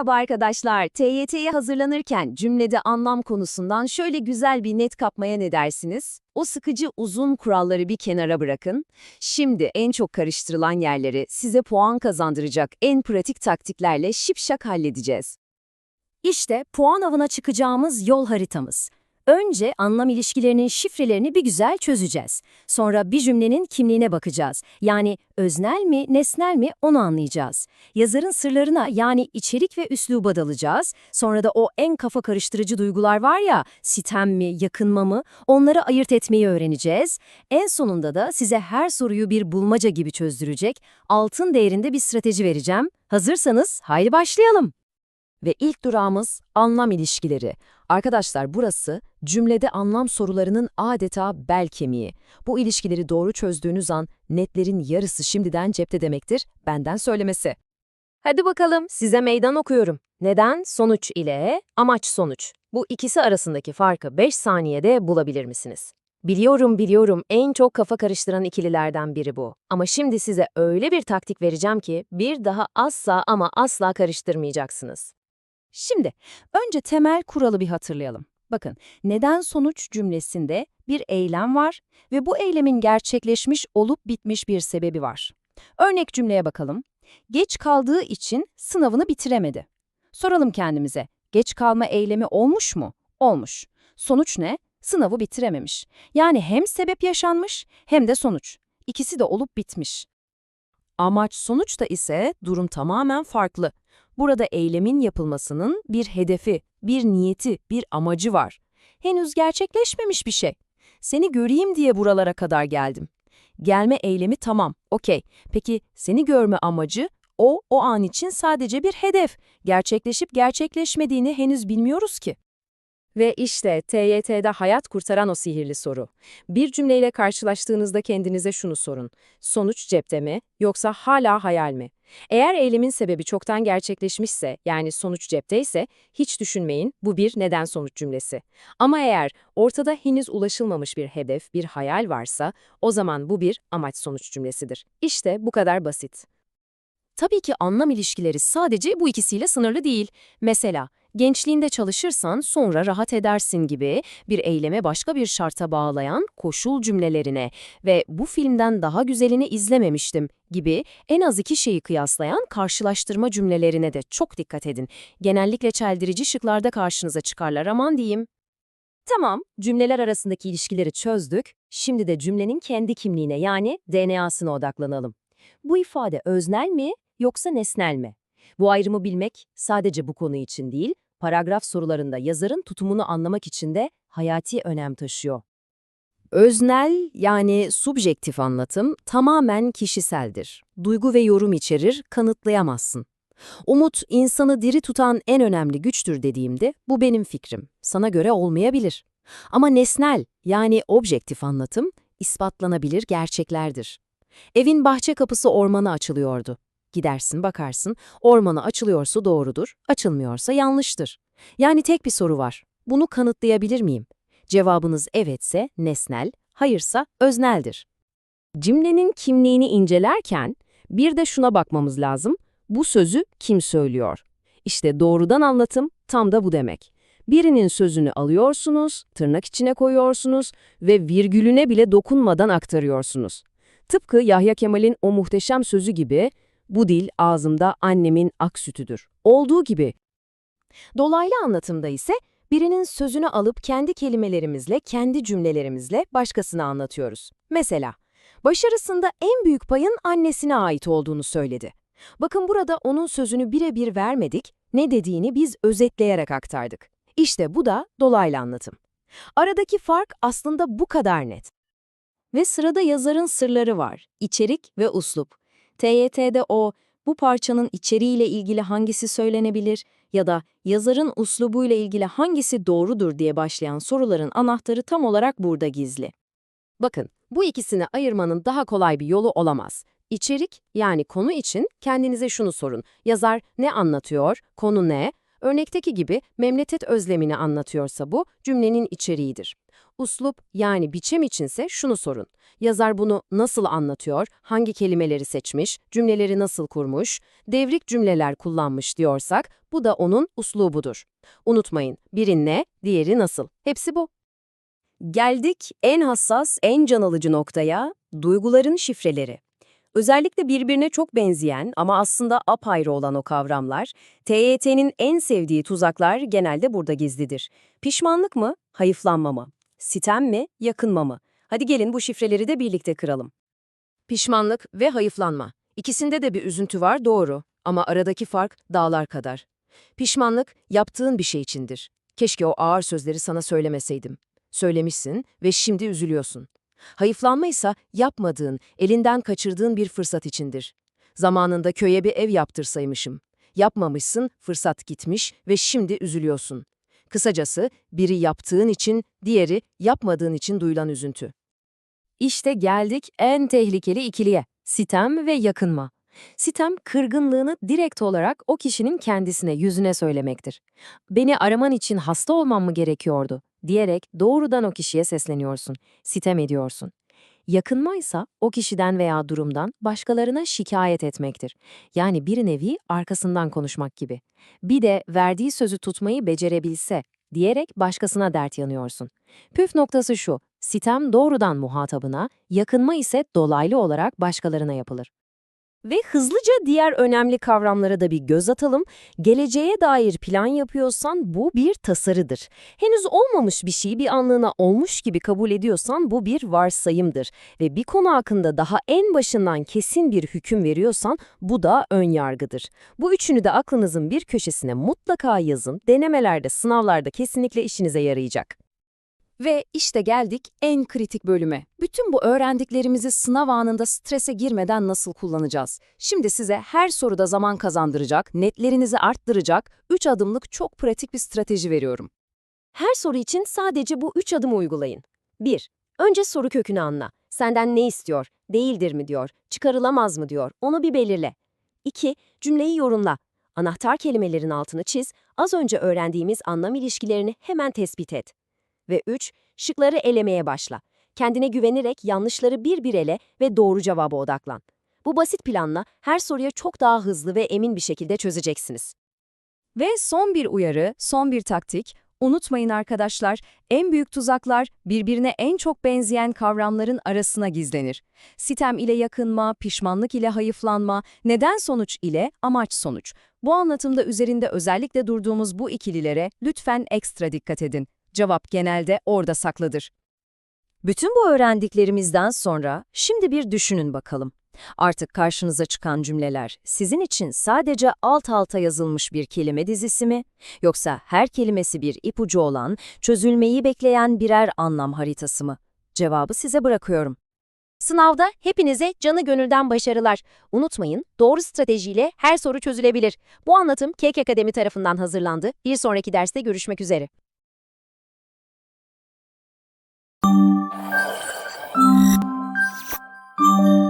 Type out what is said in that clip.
Merhaba arkadaşlar. TYT'ye hazırlanırken cümlede anlam konusundan şöyle güzel bir net kapmaya ne dersiniz? O sıkıcı uzun kuralları bir kenara bırakın. Şimdi en çok karıştırılan yerleri size puan kazandıracak en pratik taktiklerle şipşak halledeceğiz. İşte puan avına çıkacağımız yol haritamız. Önce anlam ilişkilerinin şifrelerini bir güzel çözeceğiz. Sonra bir cümlenin kimliğine bakacağız. Yani öznel mi, nesnel mi onu anlayacağız. Yazarın sırlarına yani içerik ve üsluba dalacağız. Sonra da o en kafa karıştırıcı duygular var ya, sitem mi, yakınma mı, onları ayırt etmeyi öğreneceğiz. En sonunda da size her soruyu bir bulmaca gibi çözdürecek, altın değerinde bir strateji vereceğim. Hazırsanız haydi başlayalım. Ve ilk durağımız anlam ilişkileri. Arkadaşlar burası cümlede anlam sorularının adeta bel kemiği. Bu ilişkileri doğru çözdüğünüz an netlerin yarısı şimdiden cepte demektir, benden söylemesi. Hadi bakalım size meydan okuyorum. Neden sonuç ile amaç sonuç. Bu ikisi arasındaki farkı 5 saniyede bulabilir misiniz? Biliyorum biliyorum en çok kafa karıştıran ikililerden biri bu. Ama şimdi size öyle bir taktik vereceğim ki bir daha asla ama asla karıştırmayacaksınız. Şimdi önce temel kuralı bir hatırlayalım. Bakın, neden sonuç cümlesinde bir eylem var ve bu eylemin gerçekleşmiş olup bitmiş bir sebebi var. Örnek cümleye bakalım. Geç kaldığı için sınavını bitiremedi. Soralım kendimize, geç kalma eylemi olmuş mu? Olmuş. Sonuç ne? Sınavı bitirememiş. Yani hem sebep yaşanmış hem de sonuç. İkisi de olup bitmiş. Amaç sonuçta ise durum tamamen farklı. Burada eylemin yapılmasının bir hedefi, bir niyeti, bir amacı var. Henüz gerçekleşmemiş bir şey. Seni göreyim diye buralara kadar geldim. Gelme eylemi tamam, okey. Peki seni görme amacı, o, o an için sadece bir hedef. Gerçekleşip gerçekleşmediğini henüz bilmiyoruz ki. Ve işte TYT'de hayat kurtaran o sihirli soru. Bir cümleyle karşılaştığınızda kendinize şunu sorun. Sonuç cepte mi yoksa hala hayal mi? Eğer eylemin sebebi çoktan gerçekleşmişse, yani sonuç cepteyse, hiç düşünmeyin, bu bir neden-sonuç cümlesi. Ama eğer ortada henüz ulaşılmamış bir hedef, bir hayal varsa, o zaman bu bir amaç-sonuç cümlesidir. İşte bu kadar basit. Tabii ki anlam ilişkileri sadece bu ikisiyle sınırlı değil. Mesela, gençliğinde çalışırsan sonra rahat edersin gibi bir eyleme başka bir şarta bağlayan koşul cümlelerine ve bu filmden daha güzelini izlememiştim gibi en az iki şeyi kıyaslayan karşılaştırma cümlelerine de çok dikkat edin. Genellikle çeldirici şıklarda karşınıza çıkarlar aman diyeyim. Tamam, cümleler arasındaki ilişkileri çözdük. Şimdi de cümlenin kendi kimliğine yani DNA'sına odaklanalım. Bu ifade öznel mi yoksa nesnel mi? Bu ayrımı bilmek sadece bu konu için değil, paragraf sorularında yazarın tutumunu anlamak için de hayati önem taşıyor. Öznel yani subjektif anlatım tamamen kişiseldir. Duygu ve yorum içerir, kanıtlayamazsın. Umut, insanı diri tutan en önemli güçtür dediğimde bu benim fikrim. Sana göre olmayabilir. Ama nesnel yani objektif anlatım ispatlanabilir gerçeklerdir. Evin bahçe kapısı ormana açılıyordu. Gidersin bakarsın, ormana açılıyorsa doğrudur, açılmıyorsa yanlıştır. Yani tek bir soru var. Bunu kanıtlayabilir miyim? Cevabınız evetse nesnel, hayırsa özneldir. Cümlenin kimliğini incelerken bir de şuna bakmamız lazım. Bu sözü kim söylüyor? İşte doğrudan anlatım tam da bu demek. Birinin sözünü alıyorsunuz, tırnak içine koyuyorsunuz ve virgülüne bile dokunmadan aktarıyorsunuz. Tıpkı Yahya Kemal'in o muhteşem sözü gibi, bu dil ağzımda annemin ak sütüdür. Olduğu gibi. Dolaylı anlatımda ise birinin sözünü alıp kendi kelimelerimizle, kendi cümlelerimizle başkasına anlatıyoruz. Mesela, başarısında en büyük payın annesine ait olduğunu söyledi. Bakın burada onun sözünü birebir vermedik, ne dediğini biz özetleyerek aktardık. İşte bu da dolaylı anlatım. Aradaki fark aslında bu kadar net. Ve sırada yazarın sırları var, içerik ve uslup. TYT'de o, bu parçanın içeriğiyle ilgili hangisi söylenebilir ya da yazarın uslubuyla ilgili hangisi doğrudur diye başlayan soruların anahtarı tam olarak burada gizli. Bakın, bu ikisini ayırmanın daha kolay bir yolu olamaz. İçerik, yani konu için kendinize şunu sorun. Yazar ne anlatıyor, konu ne? Örnekteki gibi memleket özlemini anlatıyorsa bu cümlenin içeriğidir. Uslup yani biçim içinse şunu sorun. Yazar bunu nasıl anlatıyor, hangi kelimeleri seçmiş, cümleleri nasıl kurmuş, devrik cümleler kullanmış diyorsak bu da onun uslubudur. Unutmayın, biri ne, diğeri nasıl. Hepsi bu. Geldik en hassas, en can alıcı noktaya, duyguların şifreleri. Özellikle birbirine çok benzeyen ama aslında apayrı olan o kavramlar, TYT'nin en sevdiği tuzaklar genelde burada gizlidir. Pişmanlık mı, hayıflanma mı? Sitem mi, yakınma mı? Hadi gelin bu şifreleri de birlikte kıralım. Pişmanlık ve hayıflanma. İkisinde de bir üzüntü var doğru ama aradaki fark dağlar kadar. Pişmanlık yaptığın bir şey içindir. Keşke o ağır sözleri sana söylemeseydim. Söylemişsin ve şimdi üzülüyorsun. Hayıflanma ise yapmadığın, elinden kaçırdığın bir fırsat içindir. Zamanında köye bir ev yaptırsaymışım. Yapmamışsın, fırsat gitmiş ve şimdi üzülüyorsun. Kısacası biri yaptığın için, diğeri yapmadığın için duyulan üzüntü. İşte geldik en tehlikeli ikiliye, sitem ve yakınma. Sitem, kırgınlığını direkt olarak o kişinin kendisine, yüzüne söylemektir. Beni araman için hasta olmam mı gerekiyordu? diyerek doğrudan o kişiye sesleniyorsun, sitem ediyorsun. Yakınma ise o kişiden veya durumdan başkalarına şikayet etmektir. Yani bir nevi arkasından konuşmak gibi. Bir de verdiği sözü tutmayı becerebilse diyerek başkasına dert yanıyorsun. Püf noktası şu, sitem doğrudan muhatabına, yakınma ise dolaylı olarak başkalarına yapılır. Ve hızlıca diğer önemli kavramlara da bir göz atalım. Geleceğe dair plan yapıyorsan bu bir tasarıdır. Henüz olmamış bir şeyi bir anlığına olmuş gibi kabul ediyorsan bu bir varsayımdır. Ve bir konu hakkında daha en başından kesin bir hüküm veriyorsan bu da ön yargıdır. Bu üçünü de aklınızın bir köşesine mutlaka yazın. Denemelerde, sınavlarda kesinlikle işinize yarayacak. Ve işte geldik en kritik bölüme. Bütün bu öğrendiklerimizi sınav anında strese girmeden nasıl kullanacağız? Şimdi size her soruda zaman kazandıracak, netlerinizi arttıracak 3 adımlık çok pratik bir strateji veriyorum. Her soru için sadece bu üç adımı uygulayın. 1. Önce soru kökünü anla. Senden ne istiyor? Değildir mi diyor? Çıkarılamaz mı diyor? Onu bir belirle. 2. Cümleyi yorumla. Anahtar kelimelerin altını çiz, az önce öğrendiğimiz anlam ilişkilerini hemen tespit et. Ve 3. Şıkları elemeye başla. Kendine güvenerek yanlışları bir bir ele ve doğru cevaba odaklan. Bu basit planla her soruya çok daha hızlı ve emin bir şekilde çözeceksiniz. Ve son bir uyarı, son bir taktik. Unutmayın arkadaşlar, en büyük tuzaklar birbirine en çok benzeyen kavramların arasına gizlenir. Sitem ile yakınma, pişmanlık ile hayıflanma, neden sonuç ile amaç sonuç. Bu anlatımda üzerinde özellikle durduğumuz bu ikililere lütfen ekstra dikkat edin. Cevap genelde orada saklıdır. Bütün bu öğrendiklerimizden sonra şimdi bir düşünün bakalım. Artık karşınıza çıkan cümleler sizin için sadece alt alta yazılmış bir kelime dizisi mi? Yoksa her kelimesi bir ipucu olan, çözülmeyi bekleyen birer anlam haritası mı? Cevabı size bırakıyorum. Sınavda hepinize canı gönülden başarılar. Unutmayın, doğru stratejiyle her soru çözülebilir. Bu anlatım KK Akademi tarafından hazırlandı. Bir sonraki derste görüşmek üzere. you